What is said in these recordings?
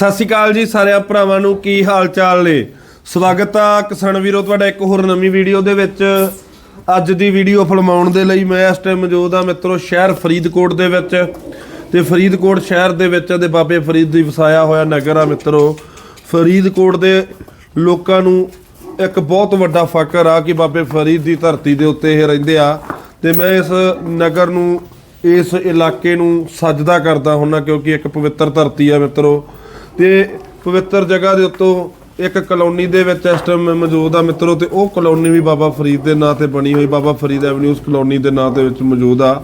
ਸਤਿ ਸ਼੍ਰੀ ਅਕਾਲ ਜੀ ਸਾਰਿਆਂ ਭਰਾਵਾਂ ਨੂੰ, ਕੀ ਹਾਲ ਚਾਲ ਨੇ? ਸਵਾਗਤ ਆ ਕਿਸਾਨ ਵੀਰੋ, ਤੁਹਾਡਾ ਇੱਕ ਹੋਰ ਨਵੀਂ ਵੀਡੀਓ ਦੇ ਵਿੱਚ। ਅੱਜ ਦੀ ਵੀਡੀਓ ਫਿਲਮਾਉਣ ਦੇ ਲਈ ਮੈਂ ਇਸ ਟਾਈਮ ਮੌਜੂਦ ਆ ਮਿੱਤਰੋ, ਸ਼ਹਿਰ ਫਰੀਦਕੋਟ ਦੇ ਵਿੱਚ। ਤੇ ਫਰੀਦਕੋਟ ਸ਼ਹਿਰ ਦੇ ਵਿੱਚ ਦੇ ਬਾਬੇ ਫਰੀਦ ਦੀ ਵਸਾਇਆ ਹੋਇਆ ਨਗਰ ਆ ਮਿੱਤਰੋ। ਫਰੀਦਕੋਟ ਦੇ ਲੋਕਾਂ ਨੂੰ ਇੱਕ ਬਹੁਤ ਵੱਡਾ ਫਕਰ ਆ ਕਿ ਬਾਬੇ ਫਰੀਦ ਦੀ ਧਰਤੀ ਦੇ ਉੱਤੇ ਇਹ ਰਹਿੰਦੇ ਆ। ਤੇ ਮੈਂ ਇਸ ਨਗਰ ਨੂੰ, ਇਸ ਇਲਾਕੇ ਨੂੰ ਸਜਦਾ ਕਰਦਾ ਹੁੰਨਾ ਕਿਉਂਕਿ ਇੱਕ ਪਵਿੱਤਰ ਧਰਤੀ ਆ ਮਿੱਤਰੋ। ਤੇ ਪਵਿੱਤਰ ਜਗ੍ਹਾ ਦੇ ਉੱਤੋਂ ਇੱਕ ਕਲੋਨੀ ਦੇ ਵਿੱਚ ਇਸ ਟਾਈਮ ਮੌਜੂਦ ਆ ਮਿੱਤਰੋ ਤੇ ਉਹ ਕਲੋਨੀ ਵੀ ਬਾਬਾ ਫਰੀਦ ਦੇ ਨਾਂ ਤੇ ਬਣੀ ਹੋਈ, ਬਾਬਾ ਫਰੀਦ ਐਵਨਿਊ ਉਸ ਕਲੋਨੀ ਦੇ ਨਾਂ ਦੇ ਵਿੱਚ ਮੌਜੂਦ ਆ।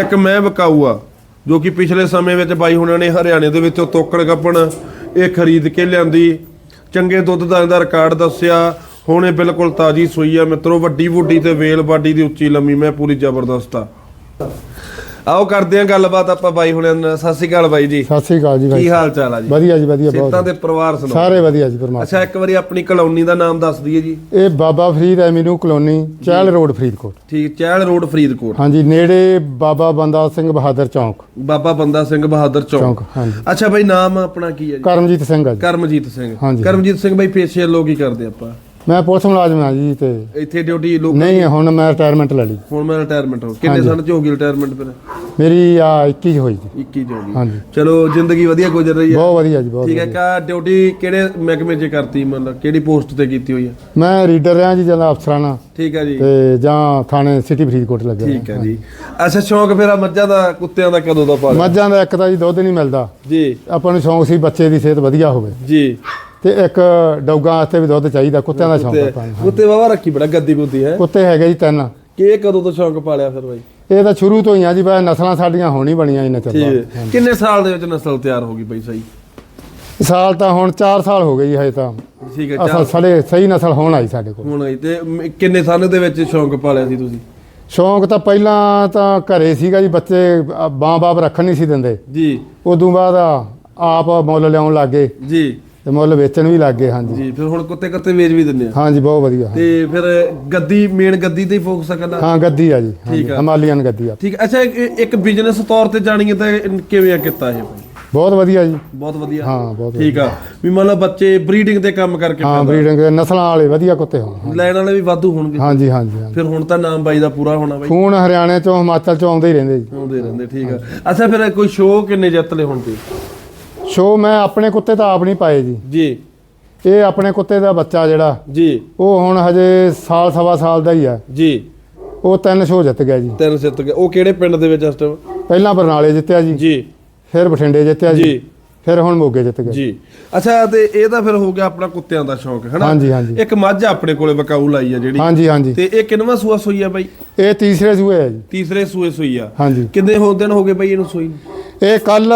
ਇੱਕ ਮੈਂ ਵਿਕਾਊ ਆ, ਜੋ ਕਿ ਪਿਛਲੇ ਸਮੇਂ ਵਿੱਚ ਬਾਈ ਹੁਣਾਂ ਨੇ ਹਰਿਆਣੇ ਦੇ ਵਿੱਚੋਂ ਤੋਕੜ ਕੱਪਣ ਇਹ ਖਰੀਦ ਕੇ ਲਿਆਂਦੀ। ਚੰਗੇ ਦੁੱਧ ਦਾ ਇਹਦਾ ਰਿਕਾਰਡ ਦੱਸਿਆ, ਹੁਣ ਇਹ ਬਿਲਕੁਲ ਤਾਜੀ ਸੂਈ ਆ। ਮਿੱਤਰੋ, ਵੱਡੀ ਵੁੱਡੀ ਤੇ ਵੇਲ ਬਾਡੀ ਦੀ ਉੱਚੀ ਲੰਮੀ, ਮੈਂ ਪੂਰੀ ਜ਼ਬਰਦਸਤ ਆ। ਆਓ ਕਰਦੇ ਆ ਗੱਲਬਾਤ ਆਪਾਂ ਬਾਈ ਹੁਣਾਂ ਨਾਲ। ਸਤਿ ਸ਼੍ਰੀ ਅਕਾਲ ਬਾਈ ਜੀ। ਸਤਿ ਸ੍ਰੀ ਅਕਾਲ ਜੀ ਕੀ ਭਾਈ ਹਾਲ ਚਾਲ ਆ ਜੀ? ਵਧੀਆ ਜੀ ਵਧੀਆ ਸਿੱਤਾਂ ਬਹੁਤ ਦੇ ਪਰਿਵਾਰ ਸੁਣਾਓ। ਸਾਰੇ ਵਧੀਆ ਜੀ ਪਰਮਾਤਮਾ। ਅੱਛਾ ਇੱਕ ਵਾਰੀ ਆਪਣੀ ਕਲੋਨੀ ਦਾ ਨਾਮ ਦੱਸ ਦਈਏ ਜੀ। ਇਹ Baba Farid avenue colony Chahal road Faridkot. ਠੀਕ ਚਹਿਲ ਰੋਡ ਫਰੀਦਕੋਟ। ਹਾਂਜੀ ਨੇੜੇ ਬਾਬਾ ਬੰਦਾ ਸਿੰਘ ਬਹਾਦਰ ਚੌਂਕ। ਬਾਬਾ ਬੰਦਾ ਸਿੰਘ ਬਹਾਦਰ ਚੌਕ। ਚੌਂਕ ਹਾਂਜੀ। ਅੱਛਾ ਬਾਈ ਨਾਮ ਆਪਣਾ ਕੀ ਹੈ ਜੀ? ਕਰਮਜੀਤ ਸਿੰਘ ਆ ਜੀ। ਕਰਮਜੀਤ ਸਿੰਘ। ਹਾਂਜੀ। ਕਰਮਜੀਤ ਸਿੰਘ ਬਾਈ ਪੇਸ਼ੇ ਲੋਕ ਕੀ ਕਰਦੇ ਆਪਾਂ। ਮੈਂ ਪੁਲਿਸ ਮੁਲਾਜ਼ਮ ਆ ਜੀ ਤੇ ਇੱਥੇ ਡਿਊਟੀ ਲੋਕ ਨਹੀਂ ਹੁਣ ਮੈਂ ਰਿਟਾਇਰਮੈਂਟ ਲੈ ਲਈ। ਹੁਣ ਮੈਂ ਰਿਟਾਇਰਮੈਂਟ ਹੋ ਕਿੰਨੇ ਸਾਲ ਚ ਹੋ ਗਈ ਰਿਟਾਇਰਮੈਂਟ ਫਿਰ? ਮੇਰੀ ਆ 21 ਚ ਹੋਈ ਜੀ। 21 ਚ ਹੋ ਗਈ। ਹਾਂਜੀ। ਚਲੋ ਜ਼ਿੰਦਗੀ ਵਧੀਆ ਗੁਜ਼ਰ ਰਹੀ ਹੈ। ਬਹੁਤ ਵਧੀਆ ਜੀ ਬਹੁਤ ਠੀਕ ਹੈ ਵਧੀਆ। ਕਾ ਡਿਊਟੀ ਕਿਹੜੇ ਮਹਿਕਮੇ 'ਚ ਕਰਤੀ ਮਤਲਬ ਕਿਹੜੀ ਪੋਸਟ ਤੇ ਕੀਤੀ ਹੋਈ ਹੈ? ਮੈਂ ਰੀਡਰ ਰਿਹਾ ਜੀ ਜਦੋਂ ਅਫਸਰਾਨਾ ਠੀਕ ਹੈ ਜੀ। ਤੇ ਜਾਂ ਥਾਣੇ ਸਿਟੀ ਫਰੀਦਕੋਟ ਲੱਗਿਆ ਠੀਕ ਹੈ ਜੀ। ਅੱਛਾ ਸ਼ੌਂਕ ਫਿਰ ਆ ਮੱਝਾਂ ਦਾ ਕੁੱਤਿਆਂ ਦਾ ਕਦੋਂ ਦਾ ਪਾਲਿਆ? ਮੱਝਾਂ ਦਾ ਇੱਕ ਤਾਂ ਜੀ ਦੁੱਧ ਨਹੀਂ ਮਿਲਦਾ। ਜੀ। ਆਪਾਂ ਨੂੰ ਸ਼ੌਂਕ ਸੀ ਬੱਚੇ ਦੀ ਸਿਹਤ ਵਧੀਆ ਹੋਵੇ। ਜੀ। ਤੇ ਇੱਕ ਡੌਗਾਂ ਵਾਸਤੇ ਵੀ ਦੁੱਧ ਚਾਹੀਦਾ ਕੁੱਤਿਆਂ ਦਾ ਸ਼ੌਂਕ ਨੂੰ। ਕੁੱਤੇ ਵਾਵਾ ਰੱਖੀ ਬੜਾ ਗੱਦੀ ਗੁੱਦੀ ਹੈ? ਕੁੱਤੇ ਹੈਗੇ ਜੀ ਤਿੰਨ। ਕਿ ਇਹ ਕਦੋਂ ਤੋਂ ਸ਼ੌਂਕ ਪਾਲਿਆ ਫਿਰ ਬਾਈ? ਇਹ ਤਾਂ ਸ਼ੁਰੂ ਤੋਂ ਹੀ ਆ ਜੀ ਬਾ ਨਸਲਾਂ ਸਾਡੀਆਂ ਹੋਣੀ ਬਣੀਆਂ ਇਹਨਾਂ ਚਿਰ ਠੀਕ। ਹੈ ਕਿੰਨੇ ਸਾਲ ਦੇ ਵਿੱਚ ਨਸਲ ਤਿਆਰ ਹੋ ਗਈ ਬਾਈ ਸਹੀ? ਸਾਲ ਤਾਂ ਹੁਣ 4 ਸਾਲ ਹੋ ਗਏ ਜੀ ਹਜੇ ਤਾਂ। ਠੀਕ ਹੈ ਅਸਲ ਚਾਰ ਸਹੀ ਨਸਲ ਹੋਣ ਆਈ ਸਾਡੇ ਕੋਲ। ਹੁਣ ਆਈ ਤੇ ਮ- ਕਿੰਨੇ ਸਾਲ ਦੇ ਵਿੱਚ ਸ਼ੌਂਕ ਪਾਲਿਆ ਸੀ ਤੁਸੀਂ? ਸ਼ੌਂਕ ਤਾਂ ਪਹਿਲਾਂ ਤਾਂ ਘਰੇ ਸੀਗਾ ਜੀ ਬੱਚੇ ਬਾਪ ਰੱਖਣ ਨਹੀਂ ਸੀ ਦਿੰਦੇ। ਜੀ। ਉਦੋਂ ਬਾਅਦ ਆਪ ਮੁੱਲ ਲਿਆਉਣ ਲੱਗੇ ਜੀ। ਤੇ ਮੁੱਲ ਵੇਚਣ ਵੀ ਲੱਗੇ ਹਾਂਜੀ। ਜੀ ਫਿਰ ਹੁਣ ਕੁੱਤੇ ਕੱਤੇ ਵੇਚ ਵੀ ਦਿੰਦੇ ਆ। ਹਾਂਜੀ ਬਹੁਤ ਵਧੀਆ ਤੇ ਫਿਰ ਗੱਦੀ ਮੇਨ ਗੱਦੀ ਤੇ ਹੀ ਫੋਕਸ ਕਰਨਾ ਹਾਂ ਗੱਦੀ ਆ ਜੀ ਹਾਂਜੀ, ਠੀਕ ਆ। ਹਿਮਾਲੀਅਨ ਗੱਦੀ ਆ। ਠੀਕ ਹੈ। ਅੱਛਾ ਇੱਕ- ਇੱਕ ਬਿਜ਼ਨਸ ਤੌਰ ਤੇ ਜਾਣੀਏ ਤਾਂ ਇਹ ਕਿਵੇਂ ਆ ਕੀਤਾ ਇਹ? ਬਹੁਤ ਵਧੀਆ ਜੀ। ਬਹੁਤ ਵਧੀਆ? ਹਾਂ ਬਹੁਤ ਠੀਕ ਆ। ਵੀ ਮੰਨ ਲਓ ਬੱਚੇ ਬਰੀਡਿੰਗ ਤੇ ਕੰਮ ਕਰਕੇ ਹਾਂ ਪੈਦਾ- ਬਰੀਡਿੰਗ ਨਸਲਾਂ ਵਾਲੇ ਵਧੀਆ ਕੁੱਤੇ ਹੋਣ ਲੈਣ ਵਾਲੇ ਵੀ ਵਾਧੂ ਹੋਣਗੇ। ਹਾਂਜੀ ਹਾਂਜੀ ਹਾਂਜੀ। ਫਿਰ ਹੁਣ ਤਾਂ ਨਾਮ ਬਾਈ ਦਾ ਪੂਰਾ ਹੋਣਾ ਬਾਈ। ਫੋਨ ਹਰਿਆਣੇ ਚੋਂ ਹਿਮਾਚਲ ਚੋਂ ਆਉਂਦੇ ਹੀ ਰਹਿੰਦੇ ਜੀ। ਆਉਂਦੇ ਰਹਿੰਦੇ ਠੀਕ ਆ। ਅੱਛਾ ਫਿਰ ਕੋਈ ਸ਼ੋਅ ਕਿੰਨੇ ਜਿੱਤ ਲਏ ਹੁਣ ਤੇ? ਸ਼ੋ ਮੈਂ ਆਪਣੇ ਕੁੱਤੇ ਤਾਂ ਆਪ ਨਹੀਂ ਪਾਏ ਜੀ। ਜੀ। ਇਹ ਆਪਣੇ ਕੁੱਤੇ ਦਾ ਬੱਚਾ ਜਿਹੜਾ ਜੀ। ਉਹ ਹੁਣ ਹਜੇ ਸਾਲ ਸਵਾ ਸਾਲ ਦਾ ਹੀ ਆ। ਜੀ। ਉਹ ਤਿੰਨ ਸ਼ੋ ਜਿੱਤ ਗਿਆ ਜੀ। ਤਿੰਨ ਸਿੱਤ ਗਏ ਉਹ ਕਿਹੜੇ ਪਿੰਡ ਦੇ ਵਿੱਚ ਇਸ ਟਾਈਮ ਪਹਿਲਾਂ ਬਰਨਾਲੇ ਜਿੱਤਿਆ ਜੀ। ਜੀ। ਫਿਰ ਬਠਿੰਡੇ ਜਿੱਤਿਆ ਜੀ। ਜੀ। ਫਿਰ ਹੁਣ ਮੋਗੇ ਜਿੱਤ ਗਿਆ। ਜੀ। ਅੱਛਾ ਤੇ ਇਹ ਤਾਂ ਫਿਰ ਹੋ ਗਿਆ ਆਪਣਾ ਕੁੱਤਿਆਂ ਦਾ ਸ਼ੌਂਕ ਹੈ ਨਾ ਹਾਂਜੀ, ਹਾਂਜੀ। ਇੱਕ ਮੱਝ ਆਪਣੇ ਕੋਲੇ ਬਕਾਊ ਲਾਈ ਆ ਜਿਹੜੀ। ਹਾਂਜੀ ਹਾਂਜੀ। ਤੇ ਇਹ ਕਿੰਨਵਾਂ ਸੂਆ ਸੂਈ ਆ ਬਾਈ? ਇਹ ਤੀਸਰੇ ਸੂਏ ਆ ਜੀ। ਤੀਸਰੇ ਸੂਏ ਸੂਈ ਆ। ਹਾਂਜੀ। ਕਿੰਨੇ ਹੋ ਦਿਨ ਹੋ ਗਏ ਬਾਈ ਇਹਨੂੰ ਸੂਈ ਨੂੰ? ਇਹ ਕੱਲ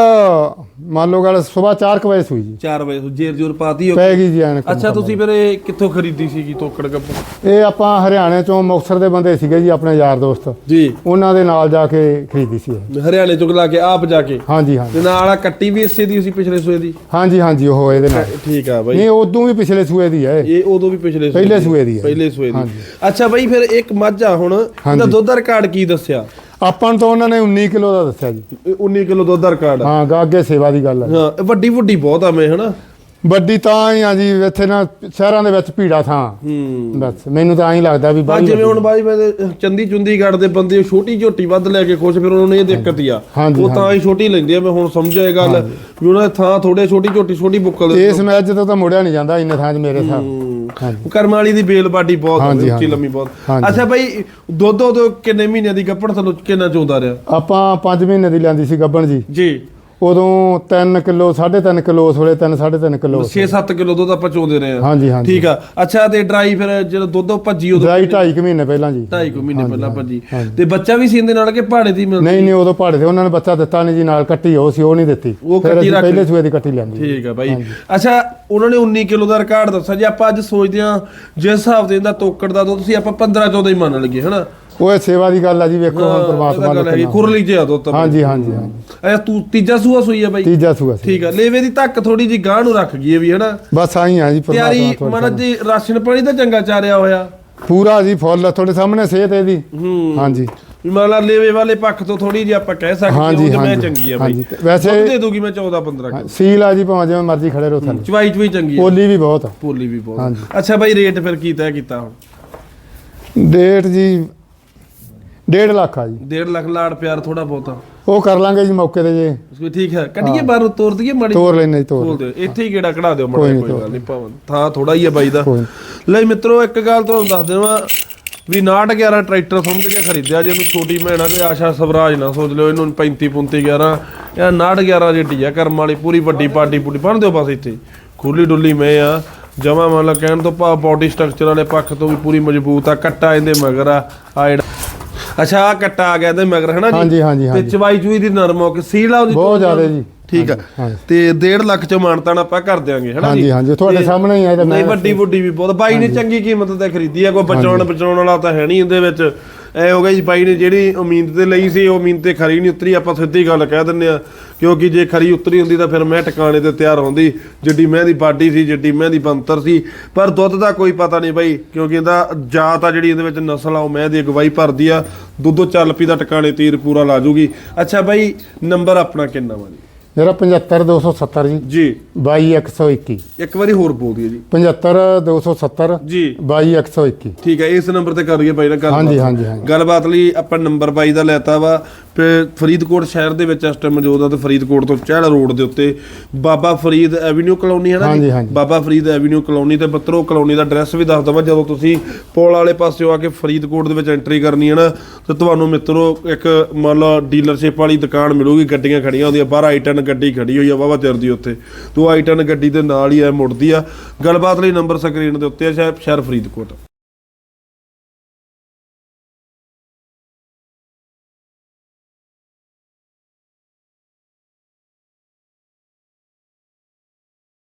ਮੰਨ ਲਓ ਗੱਲ ਸਵੇਰ 4 ਵਜੇ ਸੂਈ ਜੀ। 4 ਵਜੇ ਜੇਰ ਜੋਰ ਪਾਤੀ ਹੋ ਪੈ ਗਈ ਜੀ ਐਨਕ ਅੱਛਾ ਤੁਸੀਂ ਫਿਰ ਇਹ ਕਿੱਥੋਂ ਖਰੀਦੀ ਸੀਗੀ ਤੋਕੜ ਗੱਪ ਇਹ ਆਪਾਂ ਹਰਿਆਣੇ ਚੋਂ ਮੁਕਤਸਰ ਦੇ ਬੰਦੇ ਸੀਗੇ ਜੀ ਆਪਣੇ ਯਾਰ ਦੋਸਤ। ਜੀ। ਉਹਨਾਂ ਦੇ ਨਾਲ ਜਾ ਕੇ ਖਰੀਦੀ ਸੀ। ਹਰਿਆਣੇ ਚੋਂ ਲਾ ਕੇ ਆਪ ਜਾ ਕੇ? ਹਾਂਜੀ ਹਾਂਜੀ। ਤੇ ਨਾਲ ਆ ਕੱਟੀ ਵੀ ਇਸੇ ਦੀ ਸੀ ਪਿਛਲੇ ਸੂਏ ਦੀ? ਹਾਂਜੀ ਹਾਂਜੀ ਉਹ ਇਹਦੇ ਨਾਲ। ਠੀਕ ਆ ਬਾਈ। ਨਹੀਂ ਉਦੋਂ ਵੀ ਪਿਛਲੇ ਸੂਏ ਦੀ ਹੈ ਇਹ। ਇਹ ਉਦੋਂ ਵੀ ਪਿਛਲੇ ਸੂਏ ਪਹਿਲੇ। ਸੂਏ ਦੀ ਹੈ। ਪਹਿਲੇ ਸੂਏ ਦੀ। ਅੱਛਾ ਬਾਈ ਫਿਰ ਇੱਕ ਮੱਝ ਆ ਹੁਣ। ਇਹਦਾ। ਦੁੱਧ ਦਾ ਰਿਕਾਰਡ ਕੀ ਦੱਸਿਆ? ਆਪਾਂ ਨੂੰ ਤਾਂ ਉਹਨਾਂ ਨੇ 19 ਕਿਲੋ ਦਾ ਦੱਸਿਆ ਜੀ। ਇਹ 19 ਕਿਲੋ ਦੁੱਧ ਦਾ ਰਿਕਾਰਡ ਆ। ਹਾਂ ਗਾ ਅੱਗੇ ਸੇਵਾ ਦੀ ਗੱਲ ਹੈ ਹਾਂ ਇਹ ਵੱਡੀ ਵੱਡੀ ਬਹੁਤ ਆ ਮੈਂ ਹਨਾ? ਵੱਡੀ ਤਾਂ ਹੀ ਆ ਜੀ ਇੱਥੇ ਨਾ ਸ਼ਹਿਰਾਂ ਦੇ ਵਿੱਚ ਭੀੜਾ ਥਾਂ। ਹੂੰ। ਬਸ ਮੈਨੂੰ ਤਾਂ ਐਂ ਲੱਗਦਾ ਵੀ ਬਾ ਬਾਹਲੀ ਜਿਵੇਂ ਹੁਣ ਬਾਈ ਮੈਂ ਤੇ ਚੰਦੀ ਚੁੰਦੀਗੜ੍ਹ ਦੇ ਬੰਦੇ ਛੋਟੀ ਝੋਟੀ ਵੱਧ ਲੈ ਕੇ ਖੁਸ਼ ਫਿਰ ਉਹਨਾਂ ਨੂੰ ਇਹ ਦਿੱਕਤ ਹੀ ਆ। ਉਹ ਤਾਂ ਹੀ ਛੋਟੀ ਲੈਂਦੇ ਆ ਮੈਂ ਹੁਣ ਸਮਝਿਆ ਇਹ ਗੱਲ ਵੀ ਉਹਨਾਂ ਦੇ ਥਾਂ ਥੋੜੇ ਛੋਟੀ ਝੋਟੀ ਛੋਟੀ ਬੁੱਕਲ ਇਸ ਮੈਚ ਤੋਂ ਤਾਂ ਮੁੜਿਆ ਨਹੀਂ ਜਾਂਦਾ ਇੰਨੇ ਥਾਂ 'ਚ ਮੇਰੇ ਹਿਸਾਬ। ਹਾਂਜੀ। ਕਰਮ ਵਾਲੀ ਦੀ ਬੇਲ ਬਾਡੀ ਬਹੁਤ ਉੱਚੀ। ਲੰਮੀ ਬਹੁਤ। ਅੱਛਾ ਬਾਈ ਦੁੱਧ ਉਦੋਂ ਕਿੰਨੇ ਮਹੀਨਿਆਂ ਦੀ ਗੱਪੜ ਤੁਹਾਨੂੰ ਕਿੰਨਾ ਚੋਂਦਾ ਰਿਹਾ? ਆਪਾਂ 5 ਮਹੀਨੇ ਦੀ ਲੈਂਦੀ ਸੀ ਗੱਬਣ ਜੀ। ਜੀ। ਉਦੋਂ 3 ਕਿਲੋ 3.5 ਕਿਲੋ ਉਸ ਵੇਲੇ 3 3.5 ਕਿਲੋ 6-7 ਕਿਲੋ ਦੁੱਧ ਆਪਾਂ ਚੋਂਦੇ ਰਹੇ ਆ ਹਾਂਜੀ ਹਾਂਜੀ। ਠੀਕ ਆ। ਅੱਛਾ ਤੇ ਡਰਾਈ ਫਿਰ ਜਦੋਂ ਦੁੱਧ ਭੱਜੀ ਉਦੋਂ ਡਰਾਈ 2.5 ਮਹੀਨੇ ਪਹਿਲਾਂ ਜੀ। 2.5 ਮਹੀਨੇ ਪਹਿਲਾਂ ਭੱਜੀ। ਤੇ ਬੱਚਾ ਵੀ ਸੀਂਦੇ ਨਾਲ ਕਿ ਪਹਾੜੇ ਦੀ ਮਿਲਦੀ? ਨਹੀਂ ਨਹੀਂ ਉਦੋਂ ਪਹਾੜੇ ਤੇ ਉਹਨਾਂ ਨੇ ਬੱਚਾ ਦਿੱਤਾ ਨਹੀਂ ਜੀ ਨਾਲ ਕੱਟੀ ਉਹ ਸੀ ਉਹ ਨਹੀਂ ਦਿੱਤੀ। ਉਹ ਕੱਟੀ ਰੱਖ ਪਹਿਲੇ ਸੂਏ ਦੀ ਕੱਟੀ ਲੈਂਦੀ ਠੀਕ ਆ ਬਾਈ। ਅੱਛਾ ਉਹਨਾਂ ਨੇ 19 ਕਿਲੋ ਦਾ ਰਿਕਾਰਡ ਦੱਸਿਆ। ਜੇ ਆਪਾਂ ਅੱਜ ਸੋਚਦੇ ਆ ਜਿਸ ਹਿਸਾਬ ਦੇ ਇਹਦਾ ਤੋਕੜ ਦਾ ਦੁੱਧ ਸੀ ਆਪਾਂ 15 14 ਹੀ ਮੰਨ ਲਈਏ ਹਨਾ? ਉਹ ਇਹ ਸੇਵਾ ਦੀ ਗੱਲ ਆ ਜੀ ਵੇਖੋ ਹੁਣ ਪ੍ਰਮਾਤਮਾ ਹੈਗੀ ਕਿੰਨਾ- ਖੁਰਲੀ ਜਿਹਾ ਦੁੱਧ ਤਾਂ ਹਾਂਜੀ ਹਾਂਜੀ ਹਾਂਜੀ। ਤੂੰ ਤੀਜਾ ਸੂਆ ਸੂਈ ਆ ਬਾਈ? ਤੀਜਾ ਸੂਆ ਸੀ ਠੀਕ ਆ ਲੇਵੇ ਦੀ ਧੱਕ ਥੋੜੀ ਜੀ ਗਾਂ ਨੂੰ ਰੱਖ ਗਈ ਵੀ ਹਨਾ? ਬਸ ਆਈ ਆ ਜੀ ਤਿਆਰੀ ਪ੍ਰਮਾਤਮਾ ਮਨ ਜੀ ਰਾਸ਼ਨ ਪਾਣੀ ਤਾਂ ਚੰਗਾ ਚਾਰਿਆ ਹੋਇਆ। ਪੂਰਾ ਜੀ ਫੁੱਲ ਤੁਹਾਡੇ ਸਾਹਮਣੇ ਸਿਹਤ ਇਹਦੀ। ਹਾਂਜੀ। ਵੀ ਮੰਨ ਲਾ ਲੇਵੇ ਵਾਲੇ ਪੱਖ ਤੋਂ ਥੋੜੀ ਜਿਹੀ ਆਪਾਂ ਕਹਿ ਸਕਦੇ ਹਾਂ ਮੈਂ ਚੰਗੀ ਆ ਬਾਈ। ਵੈਸੇ- ਦੇ ਦੂਗੀ ਮੈਂ 14 15 ਕਿਲੋ। ਸੀਲ ਆ ਜੀ ਭਾਵੇਂ ਜਿਵੇਂ ਮਰਜ਼ੀ ਖੜੇ ਰਹੋ ਥੱਲੇ। ਚਵਾਈ ਚਵਾਈ ਚੰਗੀ ਆ। ਪੋਲੀ ਵੀ ਬਹੁਤ ਆ। ਪੋਲੀ ਵੀ ਬਹੁਤ। ਅੱਛਾ ਬਾਈ ਰੇਟ ਫਿਰ ਕੀ ਤੈਅ ਕੀਤਾ ਹੁਣ? ਡੇਟ ਜੀ 1.5 ਲੱਖ ਆ ਜੀ। 1.5 ਲੱਖ ਲਾੜ ਪਿਆਰ ਥੋੜਾ ਬਹੁਤਾ ਉਹ ਕਰ ਲਾਂਗੇ ਜੀ ਮੌਕੇ ਤੇ ਜੇ। ਕੋਈ ਠੀਕ ਹੈ। ਕੱਢੀਏ ਬਾਹਰ ਤੋਰ ਦਈਏ ਮਾੜੀ। ਤੋਰ ਲੈਣੇ ਜੀ ਤੋਰ ਦਿਓ। ਇੱਥੇ ਹੀ ਕਿਹੜਾ ਕਢਾ ਦਿਓ ਮਾੜਾ ਕੋਈ ਗੱਲ ਨਹੀਂ ਭਾਵੇਂ ਥਾਂ ਥੋੜਾ ਹੀ ਆ ਬਾਈ ਦਾ। ਲੈ ਮਿੱਤਰੋ ਇੱਕ ਗੱਲ ਤੁਹਾਨੂੰ ਦੱਸ ਦੇਵਾਂ। ਵੀ 911 ਟਰੈਕਟਰ ਸਮਝ ਕੇ ਖਰੀਦਿਆ ਜੇ ਇਹਨੂੰ ਛੋਟੀ ਭੈਣਾ ਕੋਈ ਆਸ਼ਾ ਸਵਰਾਜ ਨਾ ਸੋਚ ਲਿਓ ਇਹਨੂੰ 35 35 11 ਇਹ 911 ਜਿਹੜੀ ਆ ਕਰਮ ਵਾਲੀ ਪੂਰੀ ਵੱਡੀ ਪਾਰਟੀ ਪੂਰੀ। ਬਣ ਦਿਓ ਬਸ ਇੱਥੇ ਖੁੱਲੀ ਡੁੱਲੀ ਮੈਂ ਆ। ਜਮਾ ਮੰਨ ਲਾ ਕਹਿਣ ਤੋਂ ਭਾਵ ਬਾਡੀ ਸਟਰਕਚਰ ਵਾਲੇ ਪੱਖ ਤੋਂ ਵੀ ਪੂਰੀ ਮਜ਼ਬੂਤ ਆ ਕੱਟਾ ਇਹਦੇ ਮਗਰ ਆ ਆ ਅੱਛਾ ਆ ਕੱਟਾ ਆ ਗਿਆ ਇਹਦੇ ਮਗਰ ਹੈ ਨਾ ਜੀ? ਹਾਂਜੀ, ਹਾਂਜੀ, ਤੇ। ਚਵਾਈ ਚੂਈ ਦੀ ਨਰਮ ਹੋ ਕੇ ਸੀਲ ਆ ਉਹਦੀ ਬਹੁਤ ਜ਼ਿਆਦਾ ਜੀ। ਠੀਕ ਆ। ਹਾਂਜੀ। ਤੇ 1.5 ਲੱਖ ਚ ਮਾਨਤਾਨ ਆਪਾਂ ਕਰ ਦਿਆਂਗੇ ਹੈਨਾ ਹਾਂਜੀ, ਹਾਂਜੀ, ਤੁਹਾਡੇ ਤੇ- ਸਾਹਮਣੇ ਹੀ ਆ ਇਹ ਤਾਂ ਨਹੀਂ ਮੈਂ- ਵੱਡੀ ਵੱਡੀ ਵੀ ਬਹੁਤ। ਬਾਈ ਨੇ ਚੰਗੀ ਕੀਮਤ ਤੇ ਖਰੀਦੀ ਆ ਕੋਈ ਬਚਾਉਣ ਬਚਾਉਣ ਵਾਲਾ ਤਾਂ ਹੈ ਨਹੀਂ ਇਹਦੇ ਵਿੱਚ। ਐ ਹੋ ਗਿਆ ਜੀ ਬਾਈ ਨੇ ਜਿਹੜੀ ਉਮੀਦ ਤੇ ਲਈ ਸੀ ਉਹ ਉਮੀਦ ਤੇ ਖਰੀ ਨਹੀਂ ਉਤਰੀ ਆਪਾਂ ਸਿੱਧੀ ਗੱਲ ਕਹਿ ਦਿੰਨੇ ਆ। ਕਿਉਂਕਿ ਜੇ ਖਰੀ ਉਤਰੀ ਹੁੰਦੀ ਤਾਂ ਫਿਰ ਮੈਂ ਟਿਕਾਣੇ ਤੇ ਤਿਆਰ ਹੁੰਦੀ। ਜਿੱਡੀ ਮੈਂ ਦੀ ਬਾਡੀ ਸੀ ਜਿੱਡੀ ਮੈਂ ਦੀ ਬੰਤਰ ਸੀ। ਪਰ ਦੁੱਧ ਦਾ ਕੋਈ ਪਤਾ ਨਹੀਂ ਬਾਈ ਕਿਉਂਕਿ ਇਹਦਾ ਜਾਤ ਆ ਜਿਹੜੀ ਇਹਦੇ ਵਿੱਚ ਨਸਲ ਆ ਉਹ ਮੈਂ ਦੀ ਅਗਵਾਈ ਭਰਦੀ ਆ। ਦੁੱਧੋ ਚੱਲ ਪੀ ਦਾ ਟਿਕਾਣੇ ਤੀਰ ਪੂਰਾ ਲਾ ਜੂਗੀ। ਅੱਛਾ ਬਾਈ, ਨੰਬਰ ਆਪਣਾ ਕਿੰਨਾ ਵਾ ਜੀ? ਮੇਰਾ 75270 ਜੀ। ਜੀ। 22121 ਇੱਕ ਵਾਰੀ ਹੋਰ ਬੋਲ ਦਿਓ ਜੀ। 75270 ਜੀ। 22121 ਠੀਕ ਹੈ ਇਸ ਨੰਬਰ ਤੇ ਕਰੀਏ ਬਾਈ ਨਾਲ ਗੱਲਬਾਤ। ਹਾਂਜੀ, ਹਾਂਜੀ, ਹਾਂਜੀ। ਗੱਲਬਾਤ ਲਈ ਆਪਾਂ ਨੰਬਰ ਬਾਈ ਦਾ ਲੈਤਾ ਵਾ। ਫਿਰ ਫਰੀਦਕੋਟ ਸ਼ਹਿਰ ਦੇ ਵਿੱਚ ਇਸ ਟਾਈਮ ਮੌਜੂਦ ਆ ਤੇ ਫਰੀਦਕੋਟ ਤੋਂ ਚਹਿਲ ਰੋਡ ਦੇ ਉੱਤੇ ਬਾਬਾ ਫਰੀਦ ਐਵੀਨਿਊ ਕਲੋਨੀ ਹੈ ਨਾ ਹਾਂਜੀ, ਹਾਂਜੀ। ਬਾਬਾ ਫਰੀਦ ਐਵੀਨਿਊ ਕਲੋਨੀ ਤੇ ਬੱਤਰੋ ਕਲੋਨੀ ਦਾ ਐਡਰੈਸ ਵੀ ਦੱਸ ਦਵਾਂ। ਜਦੋਂ ਤੁਸੀਂ ਪੁਲ ਵਾਲੇ ਪਾਸਿਓਂ ਆ ਕੇ ਫਰੀਦਕੋਟ ਦੇ ਵਿੱਚ ਐਂਟਰੀ ਕਰਨੀ ਹੈ ਨਾ ਤੇ ਤੁਹਾਨੂੰ ਮਿੱਤਰੋ ਇੱਕ ਮੰਨ ਲਓ ਡੀਲਰਸ਼ਿਪ ਵਾਲੀ ਦੁਕਾਨ ਮਿਲੂਗੀ ਗੱਡੀਆਂ ਖੜੀਆਂ ਹੁੰਦੀਆਂ ਬਾਹਰ ਆਈਟਨ ਗੱਡੀ ਖੜੀ ਹੋਈ ਆ ਵਾਵਾ ਚਿਰ ਦੀ ਉੱਥੇ। ਤੂੰ ਆਈਟਨ ਗੱਡੀ ਦੇ ਨਾਲ ਹੀ ਐ ਮੁੜਦੀ ਆ। ਗੱਲਬਾਤ ਲਈ ਨੰਬਰ ਸਕਰੀਨ ਦੇ ਉੱਤੇ ਆ, ਸ਼ਹਿਰ ਸ਼ਹਿਰ ਫਰੀਦਕੋਟ।